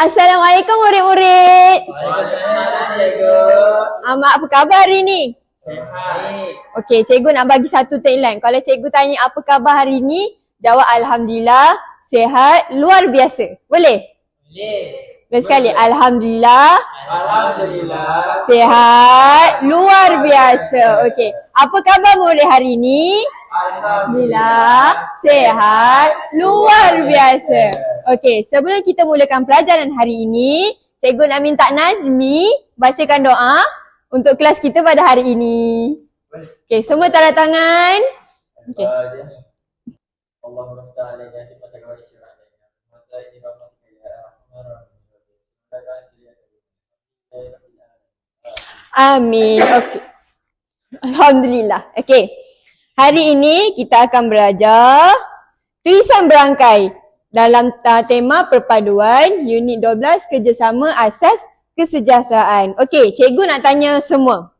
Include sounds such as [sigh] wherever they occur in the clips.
Assalamualaikum murid-murid. Waalaikumsalam cikgu. Amak apa khabar hari ni? Baik. Okey, cikgu nak bagi satu tagline. Kalau cikgu tanya apa khabar hari ni, jawab Alhamdulillah, sihat, luar biasa. Boleh? Boleh. Last sekali. Alhamdulillah, Alhamdulillah. sihat, luar biasa. Okey. Apa khabar murid hari ni? Alhamdulillah, sihat, luar biasa. Okey, sebelum kita mulakan pelajaran hari ini, cikgu nak minta Najmi bacakan doa untuk kelas kita pada hari ini. Okey, semua tanda tangan. Okey. Allahumma ta'ala ya Amin. Okey. Alhamdulillah. Okey. Hari ini kita akan belajar tulisan berangkai dalam uh, tema perpaduan unit 12 kerjasama asas kesejahteraan. Okey, cikgu nak tanya semua.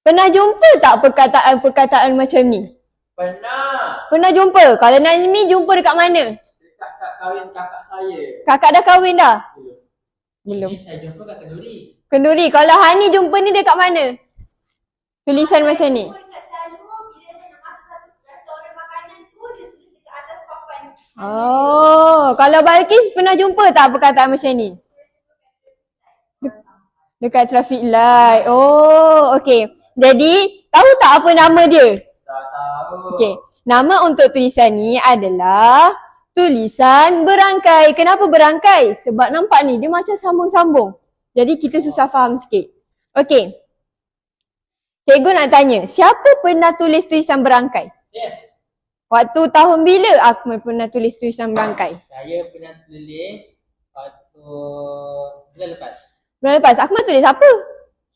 Pernah jumpa tak perkataan-perkataan macam ni? Pernah Pernah jumpa? Kalau Najmi jumpa dekat mana? dekat kak kahwin kakak saya. Kakak dah kahwin dah? Belum. Belum. Ini saya jumpa kat Kenduri. Kenduri, kalau Hani jumpa ni dekat mana? Tulisan macam ni. dekat selalu bila saya nak masuk satu restoran makanan tu dia tulis dekat atas papan. Oh, kalau Balkis pernah jumpa tak perkataan macam ni? De- Dekat traffic light. Oh, okey. Jadi, tahu tak apa nama dia? Tak tahu. Okey. Nama untuk tulisan ni adalah tulisan berangkai. Kenapa berangkai? Sebab nampak ni dia macam sambung-sambung. Jadi kita susah faham sikit. Okey. Cikgu nak tanya, siapa pernah tulis tulisan berangkai? Ya. Waktu tahun bila Akmal pernah tulis tulisan berangkai? Saya pernah tulis waktu bulan lepas. Bulan lepas, Akmal tulis apa?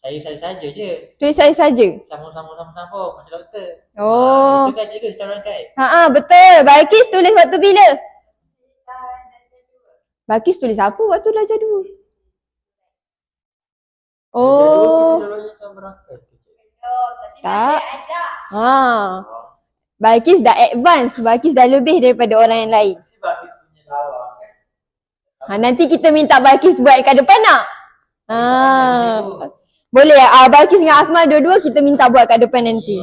Saya saya saja je. Tulis saya saja. Sambung-sambung sambung-sambung macam doktor. Oh. Itu kan cikgu secara rangkai. Ha ah betul. Balkis tulis waktu bila? Balkis tulis apa waktu darjah dua? Oh. Tak. Ha. Balkis dah advance. Balkis dah lebih daripada orang yang lain. Ha, nanti kita minta Balkis buat kat depan nak? Ha. Boleh ah Balkis dengan Akmal dua-dua kita minta buat kat depan nanti.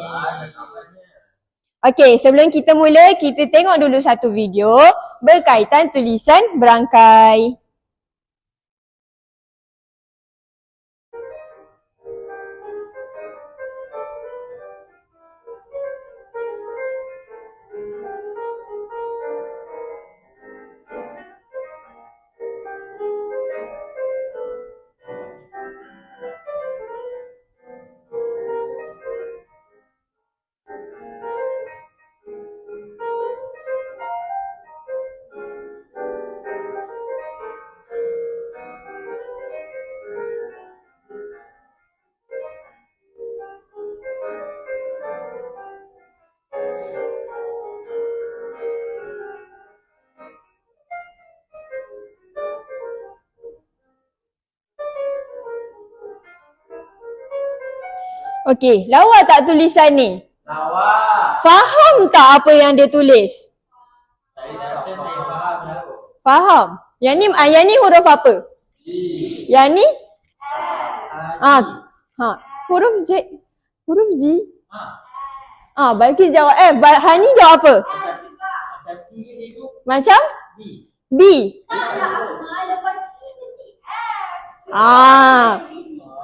Okey, sebelum kita mula, kita tengok dulu satu video berkaitan tulisan berangkai. Okey, lawa tak tulisan ni? Lawa. Faham tak apa yang dia tulis? Saya rasa saya faham. Faham. Yang ni ah, yang ni huruf apa? Yang ni? Ah, ha. Huruf J. Huruf G. Ha. Ah, Balkis jawab eh, Hani jawab apa? Macam B. B. Ah.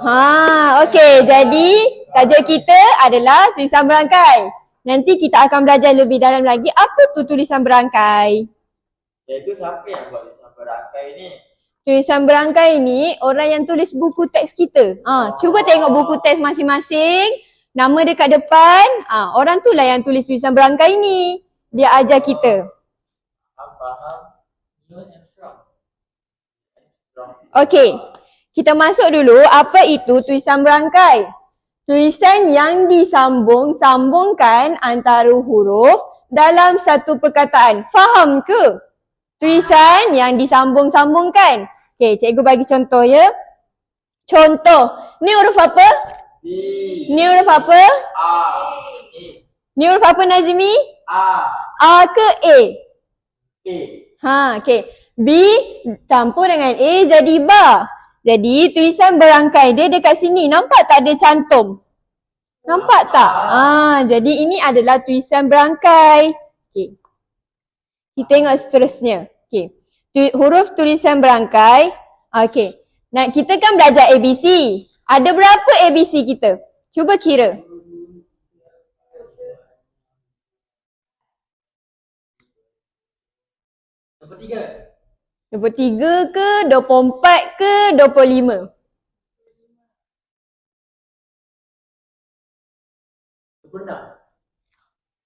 Ha, okey. Jadi tajuk kita adalah tulisan berangkai. Nanti kita akan belajar lebih dalam lagi apa tu tulisan berangkai. Cikgu siapa yang buat tulisan berangkai ni? Tulisan berangkai ni orang yang tulis buku teks kita. Ha, cuba tengok buku teks masing-masing. Nama dekat depan. Ha, orang tu lah yang tulis tulisan berangkai ni. Dia ajar kita. Okey. Kita masuk dulu apa itu tulisan berangkai. Tulisan yang disambung-sambungkan antara huruf dalam satu perkataan. Faham ke? Tulisan yang disambung-sambungkan. Okey, cikgu bagi contoh ya. Contoh. Ni huruf apa? B. Ni huruf apa? A. Ni huruf apa Nazmi? A. A ke A? E. Ha, okey. B campur dengan A jadi ba. Jadi tulisan berangkai dia dekat sini. Nampak tak ada cantum? Nampak tak? Ah, jadi ini adalah tulisan berangkai. Okey. Kita tengok seterusnya. Okey. Tu, huruf tulisan berangkai. Okey. Nah, kita kan belajar ABC. Ada berapa ABC kita? Cuba kira. Nombor tiga. 23 ke, 24 ke, 25? Nombor enam.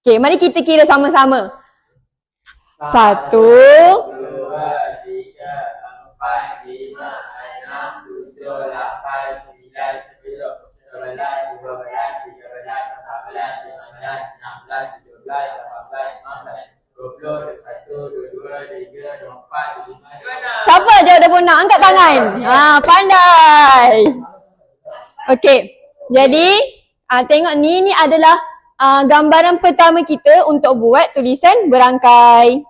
Okey, mari kita kira sama-sama. Satu, Dua, tiga, empat, lima, enam, tujuh, lapan, sembilan, sepuluh, sebelas, dua belas, tiga belas, empat belas, lima belas, enam belas, tujuh belas, lapan belas, sembilan belas, dua puluh, dua puluh satu, dua siapa je ada pun nak angkat tangan? Ha, pandai. Okey, jadi ah, tengok ni, ni adalah ah, gambaran pertama kita untuk buat tulisan berangkai.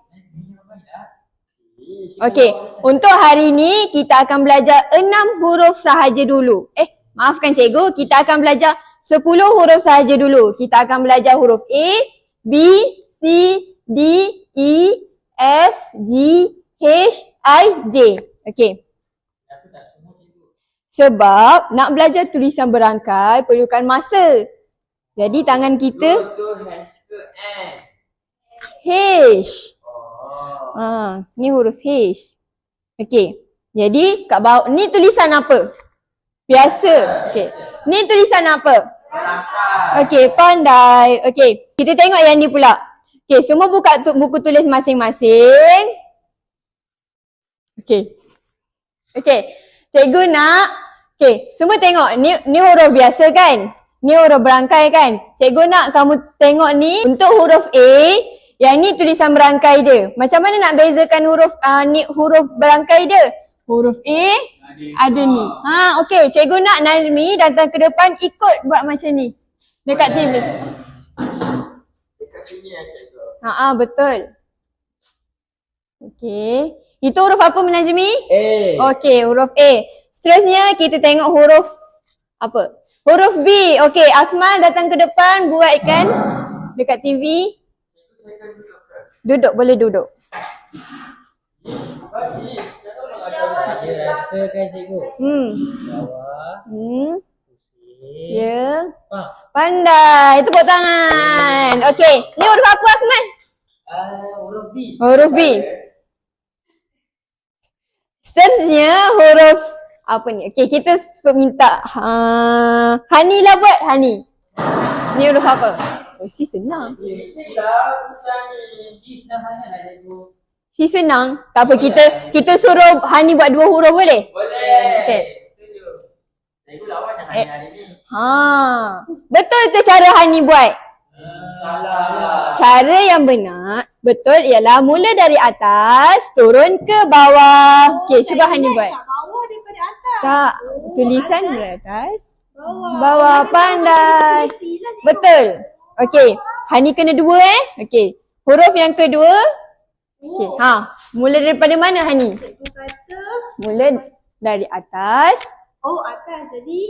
Okey, untuk hari ni kita akan belajar enam huruf sahaja dulu. Eh, maafkan cikgu, kita akan belajar sepuluh huruf sahaja dulu. Kita akan belajar huruf A, B, C, D, E, F, G, H, I, J. Okey. Sebab nak belajar tulisan berangkai perlukan masa. Jadi tangan kita? H. Oh. Ha, ni huruf H. Okey. Jadi kat bawah ni tulisan apa? Biasa. Okey. Ni tulisan apa? Okey, pandai. Okey, kita tengok yang ni pula. Okey, semua buka tu, buku tulis masing-masing. Okey. Okey. Cikgu nak Okey, semua tengok ni ni huruf biasa kan? Ni huruf berangkai kan? Cikgu nak kamu tengok ni untuk huruf A, yang ni tulisan berangkai dia. Macam mana nak bezakan huruf uh, ni huruf berangkai dia? Huruf A ada ni. Ha, okey. Cikgu nak Nazmi datang ke depan ikut buat macam ni. Dekat TV. Dekat sini ya cikgu. Ha ah, betul. Okey. Itu huruf apa Najmi? Eh. Okey, huruf A. Seterusnya kita tengok huruf apa? Huruf B. Okey, Akmal datang ke depan buatkan dekat TV. Duduk, boleh duduk. Rasakan cikgu. Hmm. Bawah, Hmm. Pusing. Ya. Faham? Pandai. Tepuk tangan. Okey, ni huruf apa Akmal? Ah, huruf B. Huruf B. Seterusnya huruf apa ni? Okey, kita so minta ha, Hani lah buat Hani. Ni huruf apa? Oh, si senang. Lah cikgu. Si senang. Tak apa kita kita suruh Hani buat dua huruf boleh? Boleh. Okey. Setuju. Cikgu lawan Eh. hari ni. Ha. Betul ke cara Hani buat? Salah. Cara yang benar betul ialah mula dari atas turun ke bawah. Okey, cuba Hani buat. Tak bawah daripada atas. Tak, Oh, tulisan atas. dari atas. Bawah. Bawah pandai. Betul. Okey, Hani kena dua eh. Okey. Huruf yang kedua. Okey. Oh, Ha, mula daripada mana Hani? cikgu kata, Mula dari atas. oh atas jadi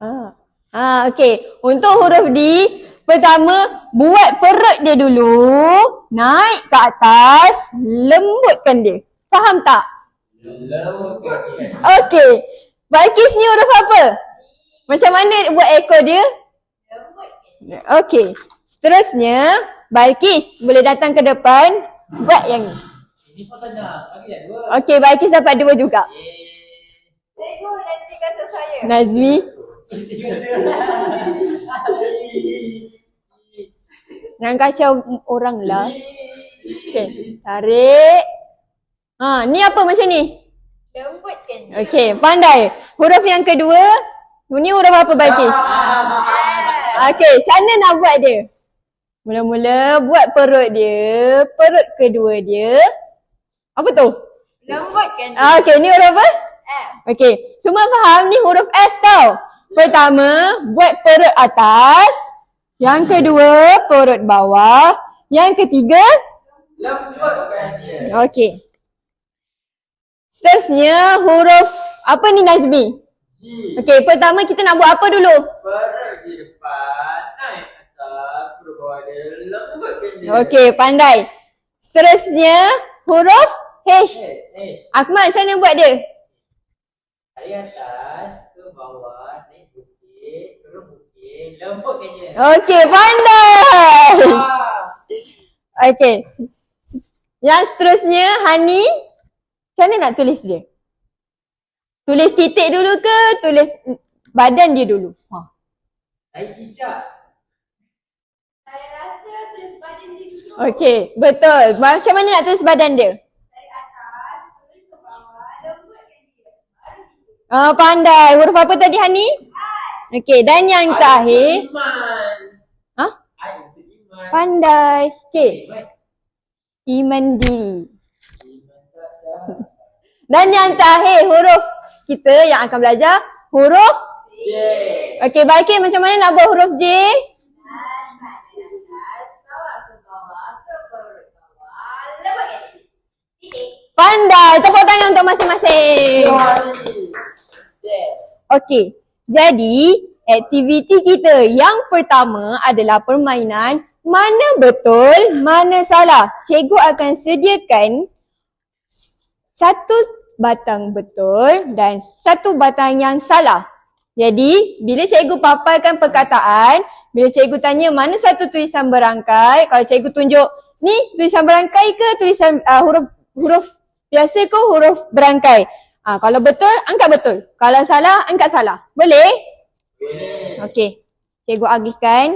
Ah. Ah, okey. Untuk huruf D, pertama buat perut dia dulu, naik ke atas, lembutkan dia. Faham tak? Okey. Balkis ni huruf apa? Macam mana buat ekor dia? Okey. Seterusnya, Balkis boleh datang ke depan, buat yang ni. Ini pun senang. Bagi dah dua. Okey, Balkis dapat dua juga. cikgu kata saya. Nazmi. Jangan kacau orang lah. Okey, tarik. Ha, ni apa macam ni? Lembutkan. Okey, pandai. Huruf yang kedua, ni huruf apa Balkis? Okey, macam mana nak buat dia? Mula-mula buat perut dia, perut kedua dia. Apa tu? Lembutkan dia. Ah, Okey, ni huruf apa? F. Okey, semua faham ni huruf F tau. Pertama, buat perut atas. Yang kedua, perut bawah. Yang ketiga, Lembutkan. Okey. Seterusnya huruf apa ni Najmi? G. Okey, pertama kita nak buat apa dulu? Perut di depan, naik atas, perut bawah dia. Lembutkan dia. Okey, pandai. Seterusnya huruf H. Eh. Akmal, macam mana buat dia? Dari atas ke bawah, Okey, pandai. Ah. Okey. Yang seterusnya Hani, macam mana nak tulis dia? Tulis titik dulu ke tulis badan dia dulu? Ha. Naik cicak. Saya rasa tulis badan dia dulu. Okey, betul. Macam mana nak tulis badan dia? Dari atas, turun ke bawah. Ah, pandai. Huruf apa tadi Hani? Okey, dan yang terakhir. Ha? Pandai. Okey, iman diri. Dan yang terakhir huruf kita yang akan belajar huruf Yeay. Okey, baik macam mana nak buat huruf J? Pandai. Tepuk tangan untuk masing-masing. Okey. Jadi, aktiviti kita yang pertama adalah permainan mana betul, mana salah. Cikgu akan sediakan satu batang betul dan satu batang yang salah. Jadi, bila cikgu paparkan perkataan, bila cikgu tanya mana satu tulisan berangkai, kalau cikgu tunjuk, ni tulisan berangkai ke tulisan uh, huruf huruf biasa ke huruf berangkai? Ah, kalau betul, angkat betul. Kalau salah, angkat salah. Boleh? Boleh. Okey. Cikgu agihkan.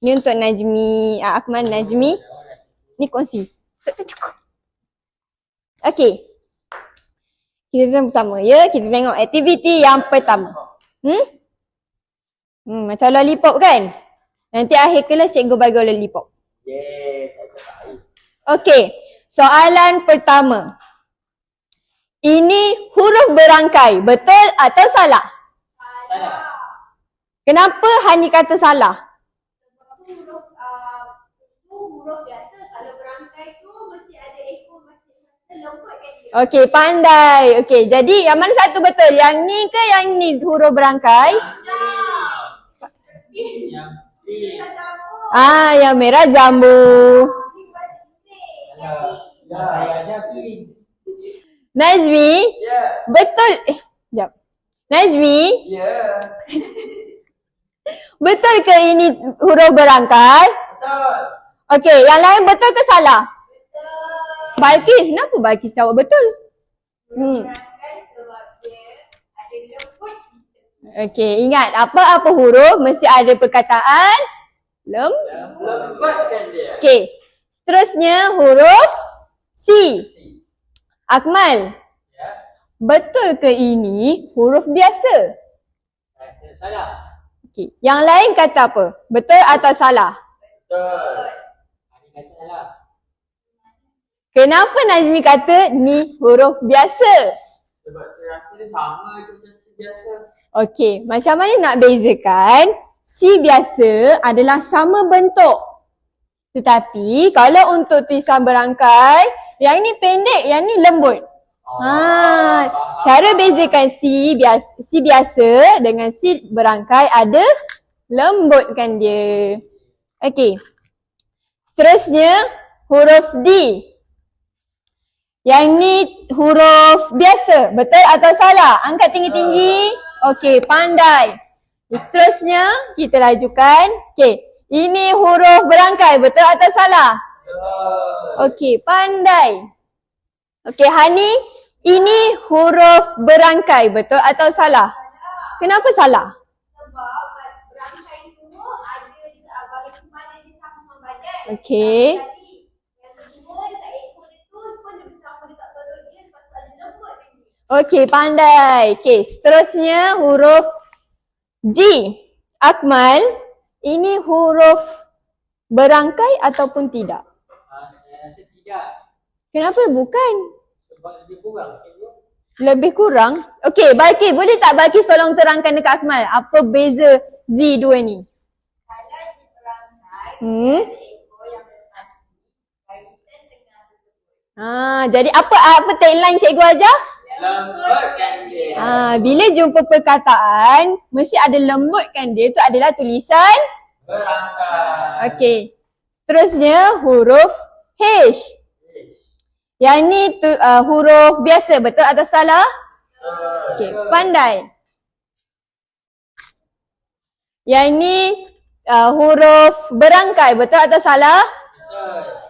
Ni untuk Najmi, uh, Akmal Najmi. Ni kongsi. Cukup. Okey. Kita tengok pertama ya. Kita tengok aktiviti yang pertama. Hmm? Hmm, macam lollipop kan? Nanti akhir kelas cikgu bagi lollipop. Yeay. Okey. Soalan pertama. Ini huruf berangkai. Betul atau salah? Salah. Kenapa Hani kata salah? Huruf, uh, huruf biasa. Kalau berangkai tu mesti ada ekor, mesti lembutkan dia. Okey, pandai. Okey, jadi yang mana satu betul? Yang ni ke yang ni huruf berangkai? Yang pink. Kita campur. Ah, yang merah jambu. Yang Najmi, Ya. betul. Eh, jap. Najmi, Ya. [laughs] betul ke ini huruf berangkai? Betul. Okey, yang lain betul ke salah? Betul. Balkis, kenapa Balkis jawab betul? Hmm. Okey, ingat apa-apa huruf mesti ada perkataan lem. Lembutkan dia. Okey, seterusnya huruf C. Akmal, Ya. betul ke ini huruf biasa? Salah. Okey, yang lain kata apa? Betul atau salah? Betul. Ani kata salah. Kenapa Nazmi kata ni huruf biasa? Sebab saya rasa dia sama je macam si biasa. Okey, macam mana nak bezakan? C biasa adalah sama bentuk. Tetapi kalau untuk tulisan berangkai, yang ni pendek, yang ni lembut. Ha, cara bezakan C biasa, C biasa dengan C berangkai ada lembutkan dia. Okey. Seterusnya huruf D. Yang ni huruf biasa. Betul atau salah? Angkat tinggi-tinggi. Okey, pandai. Seterusnya kita lajukan. Okey, ini huruf berangkai. Betul atau salah? Okey, pandai. Okey, Hani, ini huruf berangkai. Betul atau salah? Kenapa salah? Sebab berangkai tu ada bagi mana dia sama badan. Okey. Okey, pandai. Okey, seterusnya huruf G. Akmal, ini huruf berangkai ataupun tidak? Ah, saya rasa tidak. Kenapa bukan? Sebab lebih kurang. Lebih kurang? Okey, Balkis, boleh tak Balkis tolong terangkan dekat Akmal apa beza Z dua ni? Kalau berangkai, Hmm. Ha, jadi apa apa tagline cikgu ajar? Lembutkan dia. Ha, bila jumpa perkataan, mesti ada lembutkan dia tu adalah tulisan. Berangkat. Okey. Seterusnya huruf H. Yang ni tu, uh, huruf biasa, betul atau salah? Okey, pandai. Yang ni uh, huruf berangkai, betul atau salah? Betul.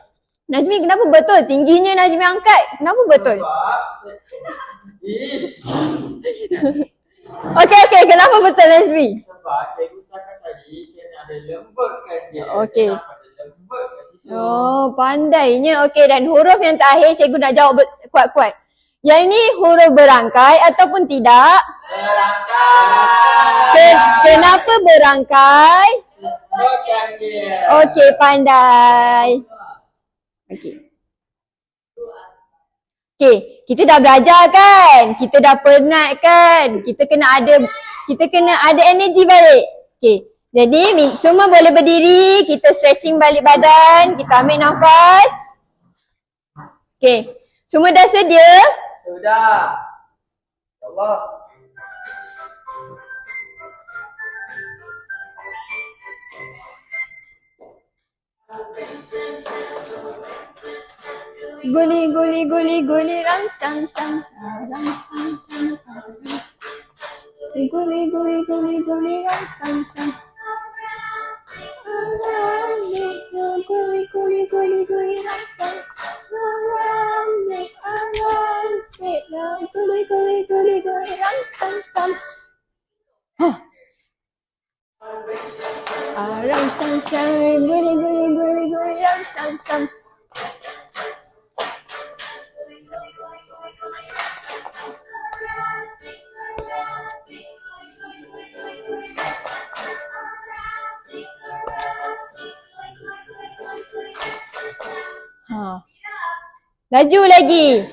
Najmi kenapa betul? Tingginya Najmi angkat. Kenapa betul? Sebab. [laughs] Okey okey, kenapa betul Najmi? Sebab cikgu cakap tadi kena ada lembutkan dia. Okey. Lembut? Oh, pandainya. Okey dan huruf yang terakhir cikgu nak jawab kuat-kuat. Yang ni huruf berangkai ataupun tidak? Berangkat. Ke- kenapa berangkai? Okey, pandai. Okey. Okey, kita dah belajar kan? Kita dah penat kan? Kita kena ada kita kena ada energi balik. Okey. Jadi semua boleh berdiri, kita stretching balik badan, kita ambil nafas. Okey. Semua dah sedia? Sudah. Ya Allah. Guli guli guli guli ram sam sam ram sam sam ram. Guli guli guli Laju lagi.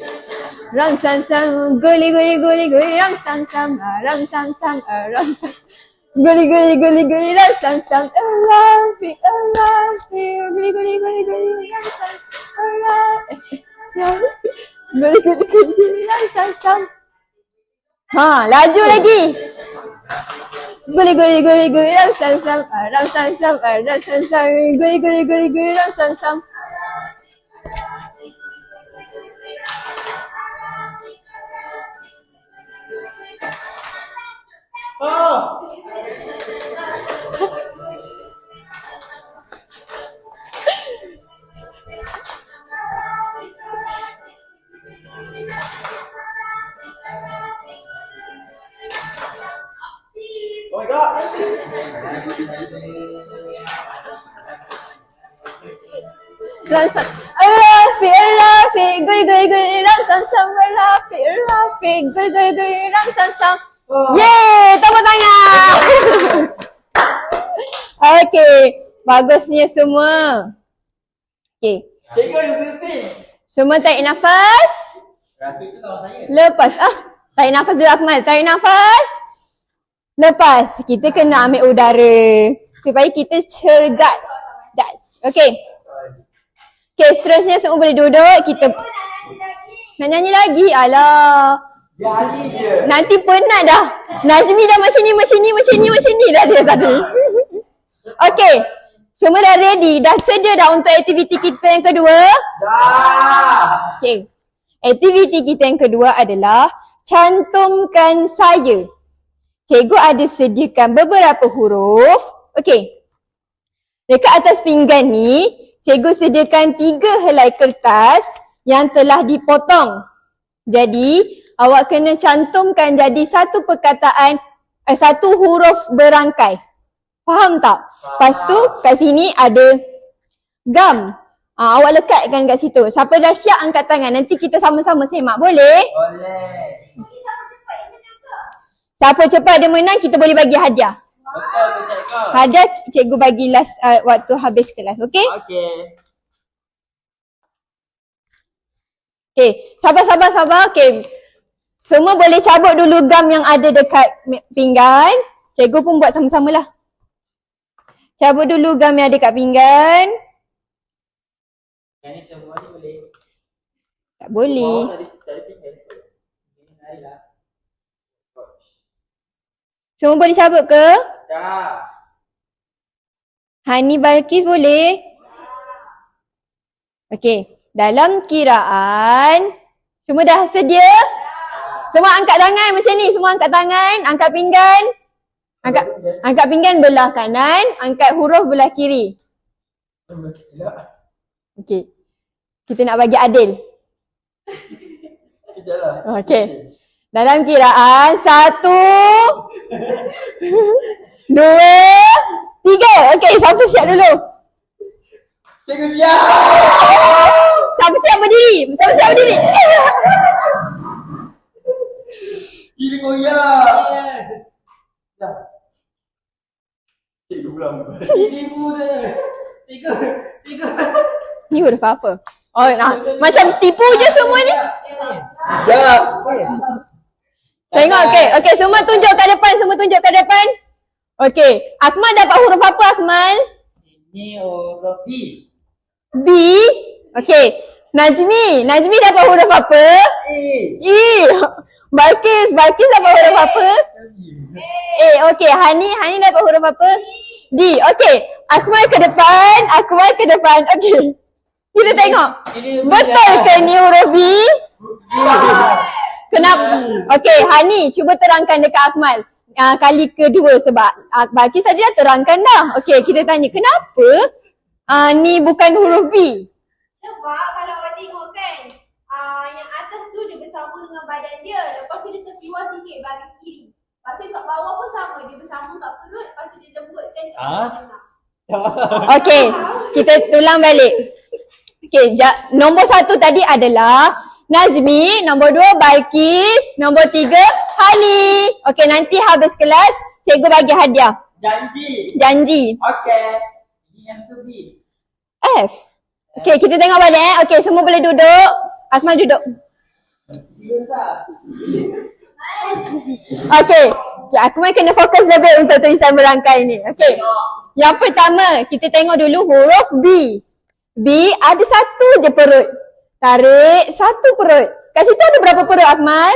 Ram sam sam, guli guli guli guli ram sam sam, ram sam sam, ram sam. Guli guli guli guli ram sam sam, arafi arafi, guli guli guli guli ram sam, arafi. Guli guli guli guli ram sam sam. Ha, laju lagi. Guli guli guli guli ram sam sam, ram sam sam, ram sam sam, guli guli guli guli ram sam sam. Oh. Oh my god. Ram sam. Arafi arafi, guli guli guli ram sam sam, arafi arafi, guli guli guli ram sam sam. Yeay, tepuk tangan. [laughs] Okey, bagusnya semua. Okey, Cikgu ada pimpin. semua tarik nafas. Rafiq tu kawan saya. Lepas ah, tarik nafas dulu Akmal. Tarik nafas. Lepas kita kena ambil udara supaya kita cergas. Das. Okey. Okey, seterusnya semua boleh duduk. Kita nak nyanyi lagi. Alah. Jadi je. Nanti penat dah. Nazmi dah macam ni, macam ni, macam ni, macam ni dah dia tadi. [laughs] Okey. Semua dah ready. Dah sedia dah untuk aktiviti kita yang kedua? Dah. Okey. Aktiviti kita yang kedua adalah cantumkan saya. Cikgu ada sediakan beberapa huruf. Okey. Dekat atas pinggan ni, cikgu sediakan tiga helai kertas yang telah dipotong. Jadi, awak kena cantumkan jadi satu perkataan, eh, satu huruf berangkai. Faham tak? Lepas tu, kat sini ada gam. Ah, awak lekatkan kat situ. Siapa dah siap angkat tangan. Nanti kita sama-sama semak. Boleh? Boleh. Siapa cepat? Siapa dia menang, kita boleh bagi hadiah. Betul tu cikgu. Hadiah cikgu bagi last uh, waktu habis kelas. Okey? Okey. Okey. Sabar, sabar, sabar. Okey. Semua boleh cabut dulu gam yang ada dekat pinggan. Cikgu pun buat sama-sama lah. Cabut dulu gam yang ada dekat pinggan. Yang ni semua ni boleh. Tak boleh. Pinggir. Semua boleh cabut ke? Dah. Hani Balkis boleh? Okey. Dalam kiraan, semua dah sedia? Semua angkat tangan macam ni. Semua angkat tangan, angkat pinggan. Angkat angkat pinggan belah kanan, angkat huruf belah kiri. Okey. Kita nak bagi adil. Okey. Dalam kiraan, satu, dua, tiga. Okey, siapa siap dulu? Cikgu siap. Siapa siap berdiri? Siapa siap berdiri? [laughs] Kiri goyang. Dah. Cikgu belum. Ibu tu. Tiga. Tiga. Ni huruf apa? Oh, nah. macam tipu je semua ni. Dah. Tengok, okey. Okey, semua tunjuk ke depan. Semua tunjuk ke depan. Okey. Akmal dapat huruf apa, Akmal? Ini huruf B. B. Okey. Najmi. Najmi dapat huruf apa? Eh. E. Balkis. Balkis dapat huruf apa? A. Okey. Hani. Hani dapat huruf apa? D. Okey. Akmal ke depan. Akmal ke depan. Okey. Kita tengok. Betul ke ni huruf B? Kenapa? Okey, Hani cuba terangkan dekat Akmal. Uh, kali kedua sebab uh, Balkis tadi dah terangkan dah. Okey, kita tanya kenapa uh, ni bukan huruf B? Sebab kalau awak tengok kan, uh, yang tu dia bersambung dengan badan dia. Lepas tu dia terkeluar sikit bahagian kiri. Lepas tu kat bawah pun sama. Dia bersambung kat perut. Lepas tu dia lembutkan kat Ah? tengah. [laughs] Okey, kita ulang balik. Okey, ja- nombor satu tadi adalah Najmi, nombor dua Balkis, nombor tiga Hani. Okey, nanti habis kelas, cikgu bagi hadiah. Janji. Janji. Okey. Ini yang ke B. F. Okey, kita tengok balik eh. Okey, semua boleh duduk. Asma duduk. Okey. Okay, aku main kena fokus lebih untuk tulisan berangkai ni. Okey. Yang pertama, kita tengok dulu huruf B. B ada satu je perut. Tarik satu perut. Kat situ ada berapa perut Akmal?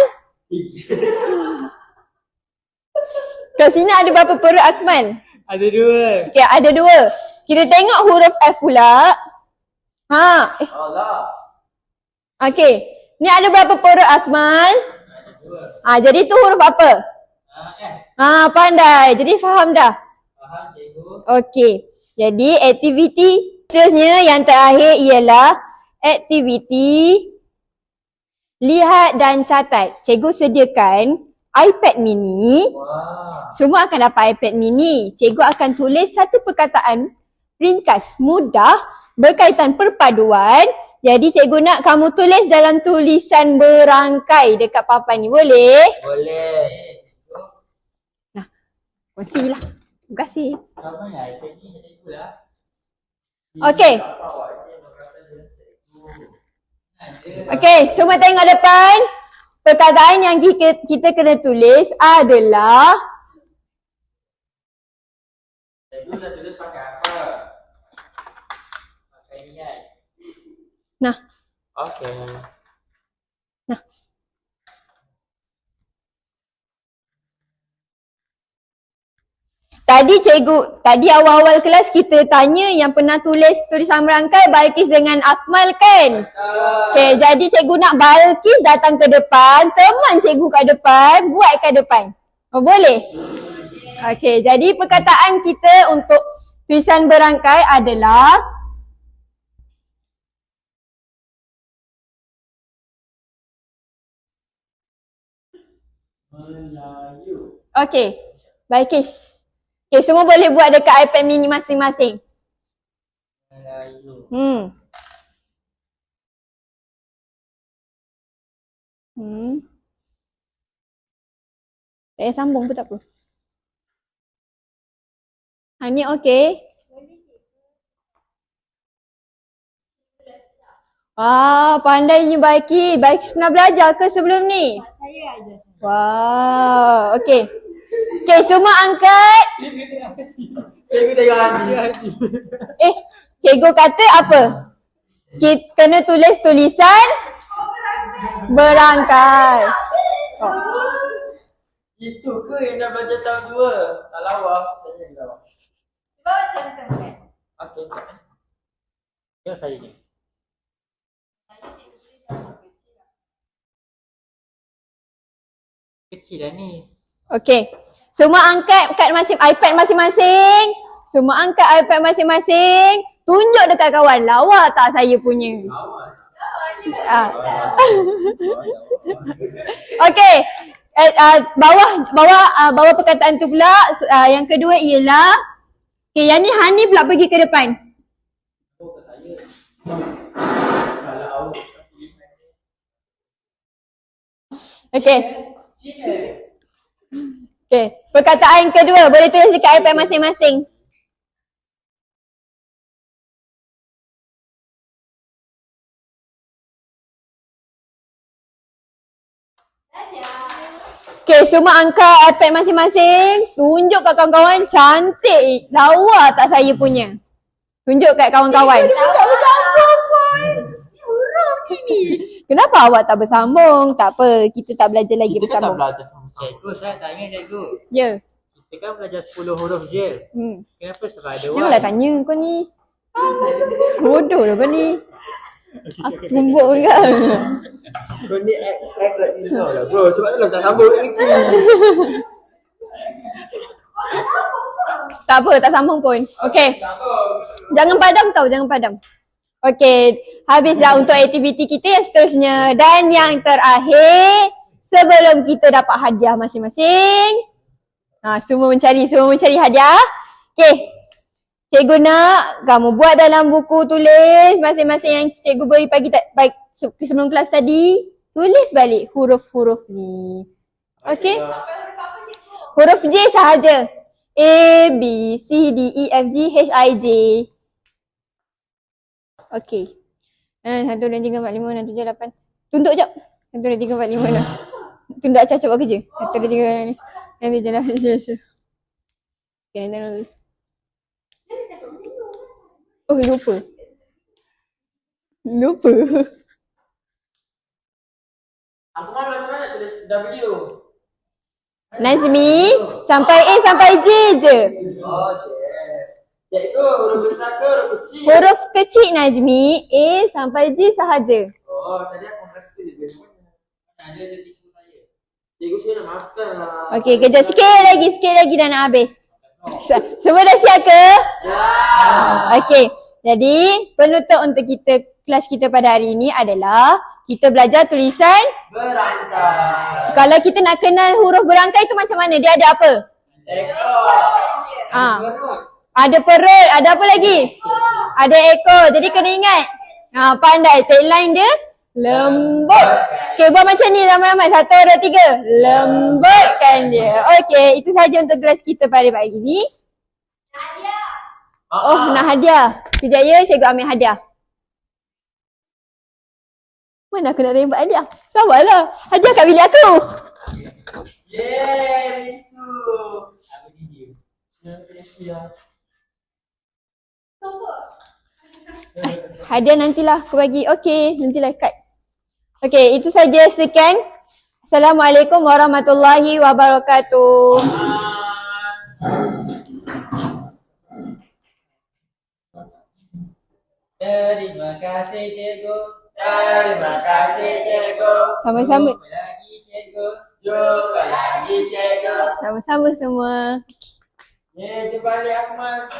Kat sini ada berapa perut Akmal? Ada dua. Okey, ada dua. Kita tengok huruf F pula. Ha, eh, okey. Ni ada berapa perut Akmal? Ah, jadi tu huruf apa? Ah, eh. Ah, pandai. Jadi faham dah. Faham cikgu? Okey. Jadi aktiviti seterusnya yang terakhir ialah aktiviti lihat dan catat. Cikgu sediakan iPad mini. Wah. Semua akan dapat iPad mini. Cikgu akan tulis satu perkataan ringkas mudah berkaitan perpaduan. Jadi cikgu nak kamu tulis dalam tulisan berangkai dekat papan ni. Boleh? Boleh. Terima kasih. Ni cikgu lah. Okey. Ada. Okey, semua tengok depan. Perkataan yang kita, kita kena tulis adalah Cikgu dah tulis pakai apa? Pakai ni kan. Nah, Okey. tadi cikgu, tadi awal-awal kelas kita tanya yang pernah tulis tulisan merangkai Balkis dengan Akmal kan? Okey, jadi cikgu nak Balkis datang ke depan, teman cikgu kat depan, buat kat depan. Oh, boleh? Okey, jadi perkataan kita untuk tulisan berangkai adalah Melayu. Okey, Balkis. Okey, semua boleh buat dekat iPad mini masing-masing. Melayu. Hmm. Hmm. Tak payah sambung pun tak apa. Ha ni okey. Ah, pandainya Baiki. Baiki pernah belajar ke sebelum ni? Saya ada. Wow, okey. Okey, semua angkat. Cikgu tengok Haji. Eh, cikgu kata apa? Kita kena tulis tulisan Berangkat. Oh. Itu ke yang dah belajar tahun dua? Tak lawa. Saya yang lawa. Cuba baca. Okey. okey. Ya saya ni. Kecil lah ni. Okey. Semua angkat kad masing iPad masing-masing. Semua angkat iPad masing-masing. Tunjuk dekat kawan. Lawa tak saya punya? Ah. [laughs] Okey. Eh, uh, bawah bawah uh, bawah perkataan tu pula uh, yang kedua ialah Okay, yang ni Hani pula pergi ke depan. Okay. Okay. Perkataan kedua boleh tulis dekat iPad masing-masing. Okay, semua angkat iPad masing-masing. Tunjuk kat kawan-kawan cantik. Lawa tak saya punya. Tunjuk kat kawan-kawan. Tak bersambung pun. Ini. Kenapa awak tak bersambung? Tak apa, kita tak belajar lagi Kita kan tak bersambung. belajar sama sama. Cikgu saya tak ingat cikgu. Ya. Kita kan belajar 10 huruf je. Hmm. Kenapa sebab ada Janganlah tanya kau ni. Bodoh lah kau ni. Aku tumbuk kau. Kau ni act act like you know lah bro. Sebab tu lah tak sambung lagi. Tak apa, tak sambung pun. Okay. Jangan padam tau, jangan padam. Okay, habis dah untuk aktiviti kita yang seterusnya. Dan yang terakhir, sebelum kita dapat hadiah masing-masing. Ha, semua mencari, semua mencari hadiah. Okay, cikgu nak kamu buat dalam buku tulis masing-masing yang cikgu beri pagi baik se- sebelum kelas tadi. Tulis balik huruf-huruf ni. Okay? Huruf J sahaja. A, B, C, D, E, F, G, H, I, J. Okey. Eh, satu, dua, tiga, empat, lima, enam, tujuh, lapan. Tunduk jap. Satu, dua, tiga, empat, lima, enam. Tunduk acah-acah buat kerja. Satu, dua, tiga, empat, lima, enam, tujuh, lapan, sembilan, sepuluh. Okay, nanti dulu. Oh, lupa. Lupa. Aku kan macam mana tulis W? Nazmi, sampai A sampai J je. Oh, yeah. Cikgu, huruf besar ke huruf kecil? Huruf kecil Najmi, A sampai J sahaja. Oh, tadi aku tulis dari mana? Ada ada tipu saya. Cikgu saya nak makan lah. Okey, kejap sikit lagi, sikit lagi dah nak habis. Se- Semua dah siap ke? Okey, jadi penutup untuk kita kelas kita pada hari ini adalah kita belajar tulisan. Berangkat. Kalau kita nak kenal huruf berangkai tu macam mana? Dia ada apa? Ekor. Ha. Ada perut, ada apa lagi? Ada ekor. Jadi kena ingat. Ha, pandai. Tagline dia lembut. Okay, buat macam ni ramai-ramai. Satu, dua, tiga. Lembutkan dia. Okay, itu saja untuk kelas kita pada pagi ini. Oh, nak hadiah. Sekejap ya, cikgu ambil hadiah. Mana aku nak rembat hadiah? Sabarlah. Hadiah kat bilik aku. Yeay, Misu. Aku ni dia. Hadiah nantilah aku bagi. Okey, nantilah kat. Okey, itu saja sekian. Assalamualaikum warahmatullahi wabarakatuh. Terima kasih cikgu. Terima kasih cikgu. Sama-sama. Jumpa lagi cikgu. Jumpa lagi cikgu. Sama-sama semua. Yeay, dia balik Ahmad.